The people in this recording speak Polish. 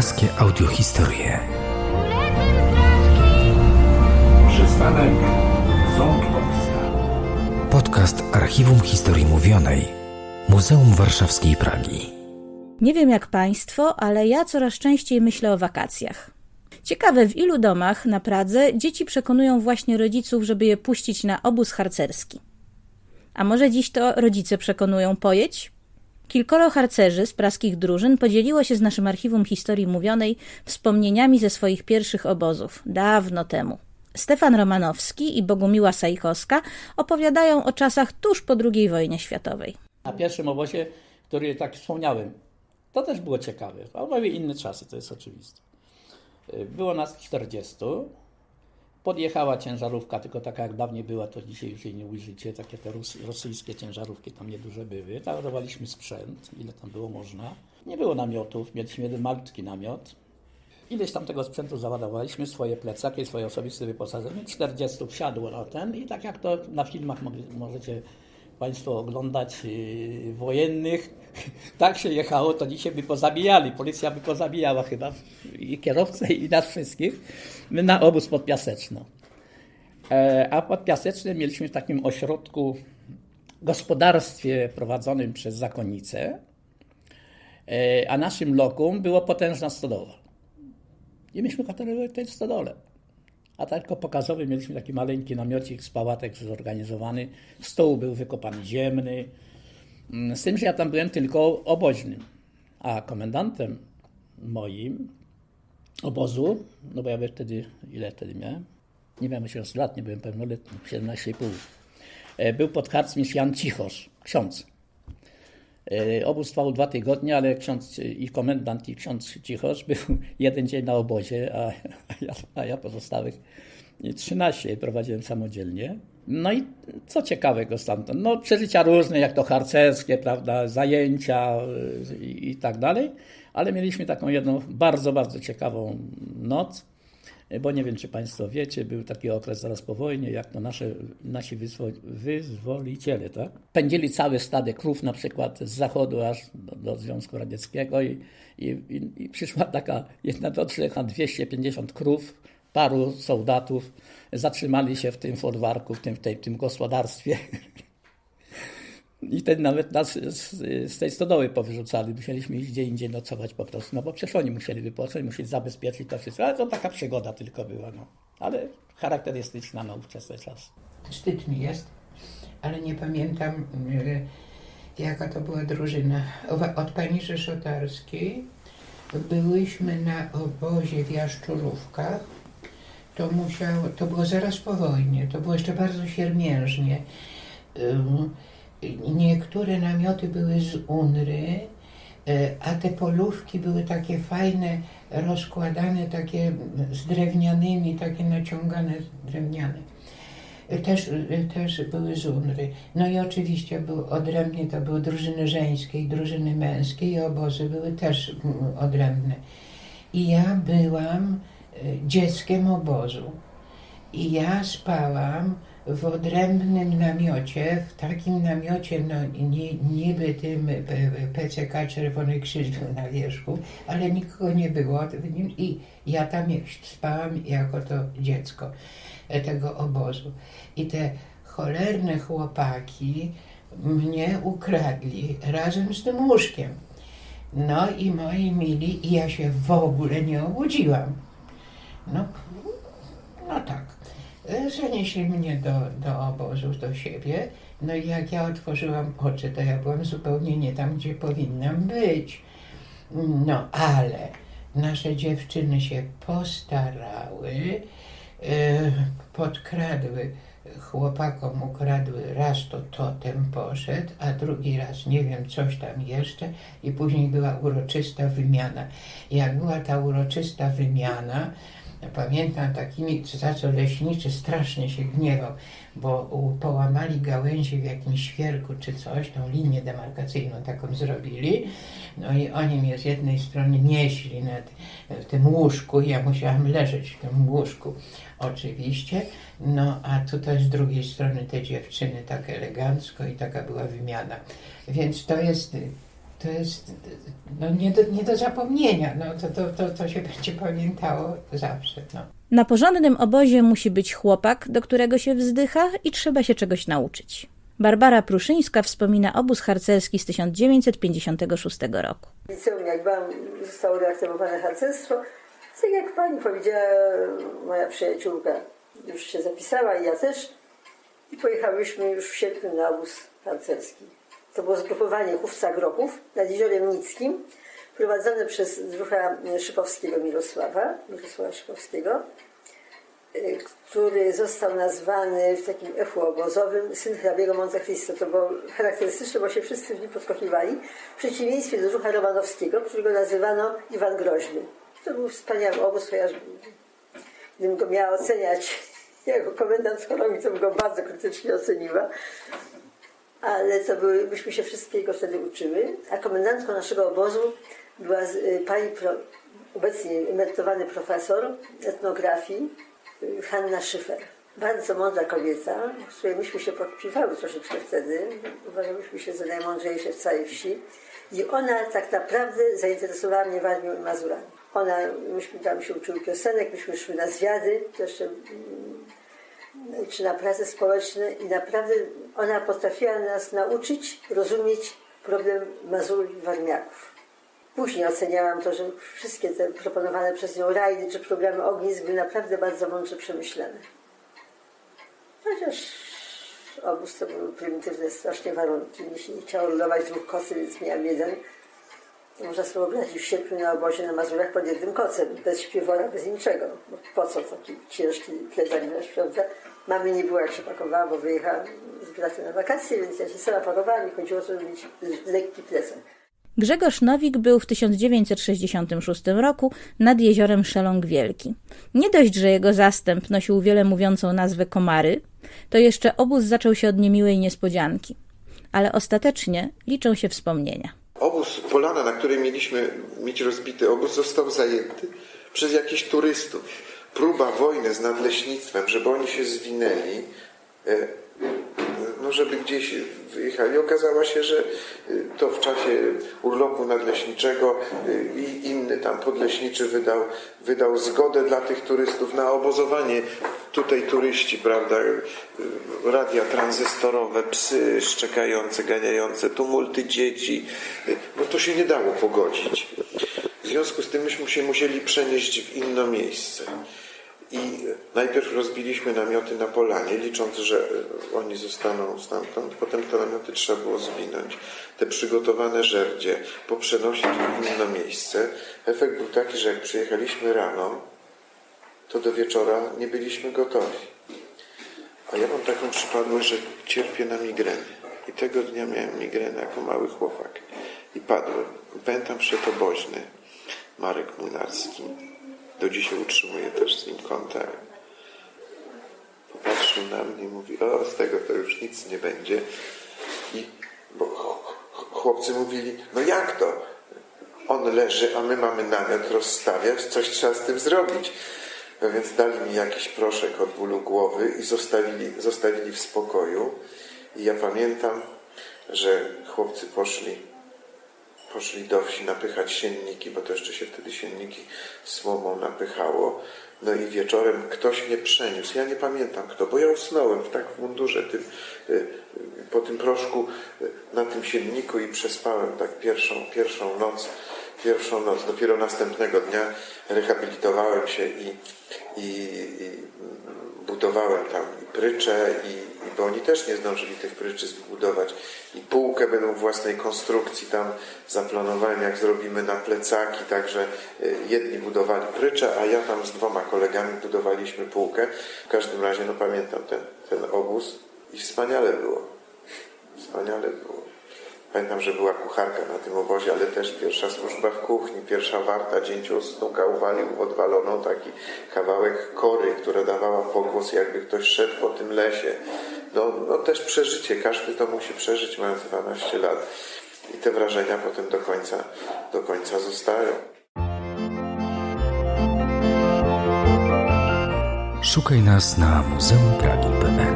Praskie audiohistorie. Przystanek Ząbkowska. Podcast Archiwum Historii Mówionej Muzeum Warszawskiej Pragi. Nie wiem jak Państwo, ale ja coraz częściej myślę o wakacjach. Ciekawe, w ilu domach na Pradze dzieci przekonują właśnie rodziców, żeby je puścić na obóz harcerski. A może dziś to rodzice przekonują pojedź? Kilkoro harcerzy z praskich drużyn podzieliło się z naszym archiwum historii mówionej wspomnieniami ze swoich pierwszych obozów, dawno temu. Stefan Romanowski i Bogumiła Sajkowska opowiadają o czasach tuż po II wojnie światowej. Na pierwszym obozie, który tak wspomniałem, to też było ciekawe, ale inne czasy, to jest oczywiste. Było nas 40. Podjechała ciężarówka, tylko taka jak dawniej była, to dzisiaj już jej nie ujrzycie, takie te rosyjskie ciężarówki tam nieduże były. Ładowaliśmy sprzęt, ile tam było można. Nie było namiotów, mieliśmy jeden malutki namiot. Ileś tam tego sprzętu załadowaliśmy, swoje plecaki, swoje osobiste wyposażenie. 40 wsiadło na ten i tak jak to na filmach możecie Państwo oglądać yy, wojennych, tak się jechało, to dzisiaj by pozabijali, policja by pozabijała chyba i kierowcę i nas wszystkich. My na obóz pod Piaseczno. E, a pod Piasecznem mieliśmy w takim ośrodku, gospodarstwie prowadzonym przez zakonnicę, e, a naszym lokum było potężna stodoła. I myśmy hotelowi w tej stodole. A tak tylko pokazowy mieliśmy taki maleńki namiocik z pałatek zorganizowany. Stół był wykopany ziemny. Mm, Z tym, że ja tam byłem tylko oboźnym. A komendantem moim obozu, no bo ja byłem wtedy, ile wtedy miałem? Nie miałem 18 lat, nie byłem pełnoletni, 17,5. E, Był podkarcmistrz Jan Cichosz, ksiądz. E, Obóz trwał dwa tygodnie, ale ksiądz i komendant i ksiądz Cichosz był jeden dzień na obozie, a a ja, a ja pozostałych 13 prowadziłem samodzielnie. No i co ciekawego stamtąd? No przeżycia różne, jak to harcerskie, prawda, zajęcia y, i, i tak dalej, ale mieliśmy taką jedną bardzo, bardzo ciekawą noc, bo nie wiem, czy Państwo wiecie, był taki okres zaraz po wojnie, jak to nasze, nasi wyzwo- wyzwoliciele, tak? Pędzili całe stady krów na przykład z zachodu aż do, do Związku Radzieckiego i, i, i, przyszła taka jedna do trzech, a 250 krów, paru soldatów, zatrzymali się w tym folwarku, w tym, w tej, w tym gospodarstwie. I ten nawet nas z, z tej stodoły powyrzucali. Musieliśmy iść gdzie indziej nocować po prostu. No bo przecież oni musieli wypocząć, musieli zabezpieczyć to wszystko. Ale to taka przygoda tylko była. No. Ale charakterystyczna na ówczesny czas. Wstyd mi jest, ale nie pamiętam y, jaka to była drużyna. Od pani Rzeszotarskiej byłyśmy na obozie w Jaszczurówkach. To, musiało, to było zaraz po wojnie, to było jeszcze bardzo siermiężnie. Niektóre namioty były z Unry, y, a te polówki były takie fajne, rozkładane, takie z drewnianymi, takie naciągane drewniane. Też, też były z Unry. No i oczywiście był odrębnie, to były drużyny żeńskie i drużyny męskie i obozy były też odrębne. I ja byłam y, dzieckiem obozu. I ja spałam w odrębnym namiocie, w takim namiocie, no nie, niby tym PCK Czerwony Krzyż był na wierzchu, ale nikogo nie było w nim i ja tam spałam jako to dziecko e, tego obozu. I te cholerne chłopaki mnie ukradli razem z tym łóżkiem. No i moi mili, i ja się w ogóle nie obudziłam. No, no tak. Zanieśli mnie do, do obozu, do siebie. No i jak ja otworzyłam oczy, to ja byłam zupełnie nie tam, gdzie powinnam być. No, ale nasze dziewczyny się postarały, e, podkradły chłopakom, ukradły raz to totem poszedł, a drugi raz nie wiem, coś tam jeszcze i później była uroczysta wymiana. Jak była ta uroczysta wymiana, Pamiętam takimi, za co leśniczy strasznie się gniewał, bo połamali gałęzie w jakimś świerku czy coś, tą linię demarkacyjną taką zrobili. No i oni mnie z jednej strony nieśli na t- w tym łóżku, ja musiałam leżeć w tym łóżku oczywiście, no a tutaj z drugiej strony te dziewczyny tak elegancko i taka była wymiana. Więc to jest to jest no, nie, do, nie do zapomnienia. No, to, to, to, to się będzie pamiętało zawsze. No. Na porządnym obozie musi być chłopak, do którego się wzdycha i trzeba się czegoś nauczyć. Barbara Pruszyńska wspomina obóz harcerski z 1956 roku. Liceum, jak byłam, zostało reaktywowane harcerstwo. Tak jak pani powiedziała, moja przyjaciółka już się zapisała i ja też. I pojechałyśmy już w sierpniu na obóz harcerski. To było zgrupowanie chówca grochów nad Jeziorem Nickim, prowadzone przez drucha Szypowskiego Mirosława, Mirosława Szypowskiego, y, który został nazwany w takim echu obozowym syn hrabiego Monte Cristo. To było charakterystyczne, bo się wszyscy w nim podkochiwali. W przeciwieństwie do drucha Romanowskiego, którego nazywano Iwan Groźny. To był wspaniały obóz, chociaż gdybym go miała oceniać jako komendant chorągi, to bym go bardzo krytycznie oceniła. Ale to były, myśmy się wszystkiego wtedy uczyły. A komendantką naszego obozu była y, pani pro, obecnie emerytowany profesor etnografii y, Hanna Szyfer. Bardzo mądra kobieta, z której myśmy się podpiwały troszeczkę wtedy. Uważałyśmy się za najmądrzejsze w całej wsi. I ona tak naprawdę zainteresowała mnie Warmią i Mazurami. Ona, myśmy tam się uczyły piosenek, myśmy szły na zwiady, to jeszcze mm, czy na prace społeczne i naprawdę ona potrafiła nas nauczyć rozumieć problem Mazur i Warmiaków. Później oceniałam to, że wszystkie te proponowane przez nią rajdy czy programy ognisk były naprawdę bardzo mądrze przemyślane. Chociaż obóz to były prymitywne strasznie warunki. Mi się nie chciało ludować dwóch kocy, więc miałam jeden. Można sobie wyobrazić w sierpniu na obozie na Mazurach pod jednym kocem, bez śpiewora, bez niczego. Po co taki ciężki wiesz, prawda? Mamy nie było jak się pakowała, bo wyjechałam z bratem na wakacje, więc ja się sama pakowałam i chodziło żeby mieć lekki plecak. Grzegorz Nowik był w 1966 roku nad jeziorem Szeląg Wielki. Nie dość, że jego zastęp nosił wiele mówiącą nazwę Komary, to jeszcze obóz zaczął się od niemiłej niespodzianki. Ale ostatecznie liczą się wspomnienia. Obóz Polana, na której mieliśmy mieć rozbity obóz, został zajęty przez jakichś turystów. Próba wojny z nadleśnictwem, żeby oni się zwinęli, e, żeby gdzieś wyjechali. Okazało się, że y, to w czasie urlopu nadleśniczego y, i inny tam podleśniczy wydał, wydał zgodę dla tych turystów na obozowanie. Tutaj turyści, prawda, y, radia tranzystorowe, psy szczekające, ganiające, tumulty dzieci. No to się nie dało pogodzić. W związku z tym myśmy się musieli przenieść w inne miejsce. I najpierw rozbiliśmy namioty na polanie, licząc, że e, oni zostaną stamtąd. Potem te namioty trzeba było zwinąć. Te przygotowane żerdzie poprzenosić w inne miejsce. Efekt był taki, że jak przyjechaliśmy rano, to do wieczora nie byliśmy gotowi. A ja mam taką przypadłość, że cierpię na migreny. I tego dnia miałem migrenę jako mały chłopak. I padłem. Pamiętam przetoboźny Marek Młynarski. Do dzisiaj utrzymuję też z nim kontakt. Popatrzył na mnie i mówi, o z tego to już nic nie będzie. I bo ch- ch- chłopcy mówili, no jak to? On leży, a my mamy namiot rozstawiać, coś trzeba z tym zrobić. No więc dali mi jakiś proszek od bólu głowy i zostawili, zostawili w spokoju. I ja pamiętam, że chłopcy poszli poszli do wsi napychać sienniki, bo to jeszcze się wtedy sienniki słomą napychało. No i wieczorem ktoś mnie przeniósł. Ja nie pamiętam kto, bo ja usnąłem w tak w mundurze tym, y, y, po tym proszku y, na tym sienniku i przespałem tak pierwszą, pierwszą noc. Pierwszą noc. Dopiero następnego dnia rehabilitowałem się i, i, budowałem tam i prycze, i, i, bo oni też nie zdążyli tych pryczy zbudować. I półkę będą własnej konstrukcji tam zaplanowałem, jak zrobimy na plecaki, także y, jedni budowali prycze, a ja tam z dwoma kolegami budowaliśmy półkę. W każdym razie, no pamiętam ten, ten obóz i wspaniale było. Wspaniale było. Pamiętam, że była kucharka na tym obozie, ale też pierwsza służba w kuchni, pierwsza warta, dzięcioł snuka uwalił w odwaloną taki kawałek kory, która dawała pogłos, jakby ktoś szedł po tym lesie. No, no też przeżycie, każdy to musi przeżyć mając 12 lat. I te wrażenia potem do końca, do końca zostają. Szukaj nas na muzeumpragi.pl